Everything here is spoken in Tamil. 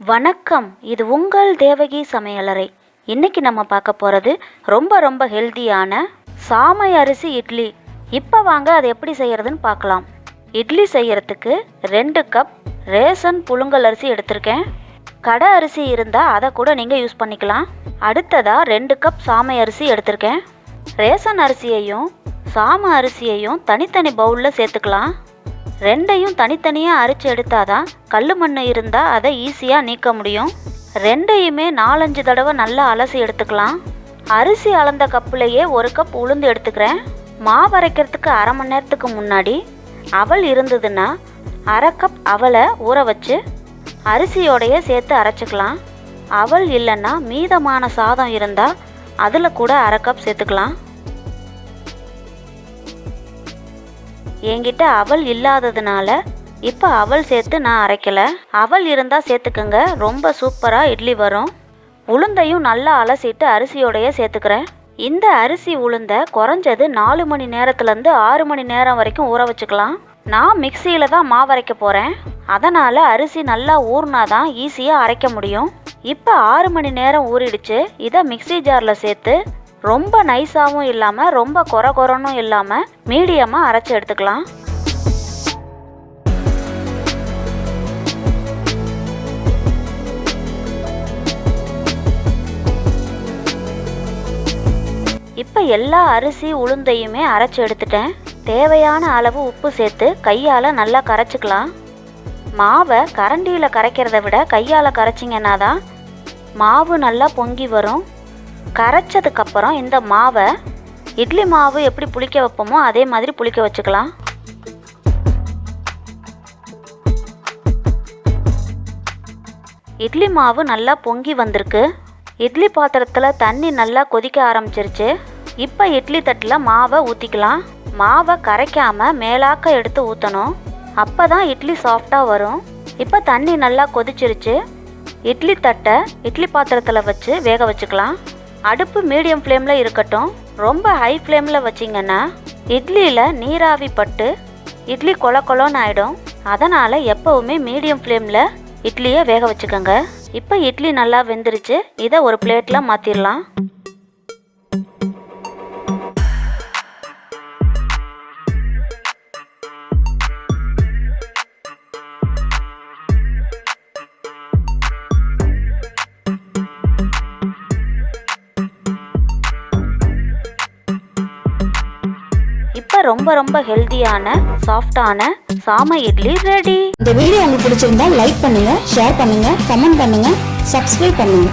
வணக்கம். இது உங்கள் தேவகி சமையலறை. இன்னைக்கு நம்ம பார்க்க போகிறது ரொம்ப ரொம்ப ஹெல்தியான சாமை அரிசி இட்லி. இப்போ வாங்க அது எப்படி செய்கிறதுன்னு பார்க்கலாம். இட்லி செய்கிறதுக்கு ரெண்டு கப் ரேசன் புழுங்கல் அரிசி எடுத்திருக்கேன். கடை அரிசி இருந்தால் அதை கூட நீங்கள் யூஸ் பண்ணிக்கலாம். அடுத்ததாக ரெண்டு கப் சாமை அரிசி எடுத்திருக்கேன். ரேசன் அரிசியையும் சாம அரிசியையும் தனித்தனி பவுலில் சேர்த்துக்கலாம். ரெண்டையும் தனித்தனியாக அரிச்சு எடுத்தாதான் கல் மண் இருந்தால் அதை ஈஸியாக நீக்க முடியும். ரெண்டையுமே நாலஞ்சு தடவை நல்லா அலசி எடுத்துக்கலாம். அரிசி அளந்த கப்புலையே ஒரு கப் உளுந்து எடுத்துக்கிறேன். மாவு அரைக்கிறதுக்கு அரை மணி நேரத்துக்கு முன்னாடி அவல் இருந்ததுன்னா அரை கப் அவலை ஊற வச்சு அரிசியோடையே சேர்த்து அரைச்சிக்கலாம். அவல் இல்லைன்னா மீதமான சாதம் இருந்தால் அதில் கூட அரை கப் சேர்த்துக்கலாம். என்கிட்ட அவல் இல்லாததுனால இப்போ அவல் சேர்த்து நான் அரைக்கல. அவல் இருந்தால் சேர்த்துக்கங்க. ரொம்ப சூப்பராக இட்லி வரும். உளுந்தையும் நல்லா அலசிட்டு அரிசியோடையே சேர்த்துக்கிறேன். இந்த அரிசி உளுந்த குறைஞ்சது நாலு மணி நேரத்துலேருந்து ஆறு மணி நேரம் வரைக்கும் ஊற வச்சுக்கலாம். நான் மிக்சியில் தான் மாவு அரைக்க போகிறேன் அதனால் அரிசி நல்லா ஊறினா தான் ஈஸியாக அரைக்க முடியும். இப்போ ஆறு மணி நேரம் ஊறிடுச்சு. இதை மிக்ஸி ஜாரில் சேர்த்து ரொம்ப நைஸாகவும் இல்லாமல் ரொம்ப கொர கொரனும் இல்லாமல் மீடியமாக அரைச்சி எடுத்துக்கலாம். இப்போ எல்லா அரிசி உளுந்தையுமே அரைச்சி எடுத்துட்டேன். தேவையான அளவு உப்பு சேர்த்து கையால் நல்லா கரைச்சிக்கலாம். மாவை கரண்டியில் கரைக்கிறத விட கையால் கரைச்சிங்கன்னா தான் மாவு நல்லா பொங்கி வரும். கரைச்சதுக்கப்புறம் இந்த மாவை இட்லி மாவு எப்படி புளிக்க வைப்போமோ அதே மாதிரி புளிக்க வச்சுக்கலாம். இட்லி மாவு நல்லா பொங்கி வந்திருக்கு. இட்லி பாத்திரத்தில் தண்ணி நல்லா கொதிக்க ஆரம்பிச்சிருச்சு. இப்போ இட்லி தட்டில் மாவை ஊற்றிக்கலாம் மாவை கரைக்காமல் மேலாக்க எடுத்து ஊற்றணும் அப்போ தான் இட்லி சாஃப்டாக வரும். இப்போ தண்ணி நல்லா கொதிச்சிருச்சு. இட்லி தட்டை இட்லி பாத்திரத்தில் வச்சு வேக வச்சுக்கலாம். அடுப்பு மீடியம் ஃப்ளேமில் இருக்கட்டும். ரொம்ப ஹை ஃப்ளேமில் வச்சிங்கன்னா இட்லியில் நீராவி பட்டு இட்லி கொல கொலன்னு ஆகிடும் அதனால் எப்போவுமே மீடியம் ஃப்ளேமில் இட்லியை வேக வச்சுக்கோங்க. இப்போ இட்லி நல்லா வெந்துருச்சு. இதை ஒரு பிளேட்டில் மாற்றிடலாம் இப்போ ரொம்ப ரொம்ப ஹெல்தியான சாஃப்டான சாமை இட்லி ரெடி இந்த வீடியோ உங்களுக்கு பிடிச்சிருந்தா லைக் பண்ணுங்க ஷேர் பண்ணுங்க கமெண்ட் பண்ணுங்க சப்ஸ்கிரைப் பண்ணுங்க.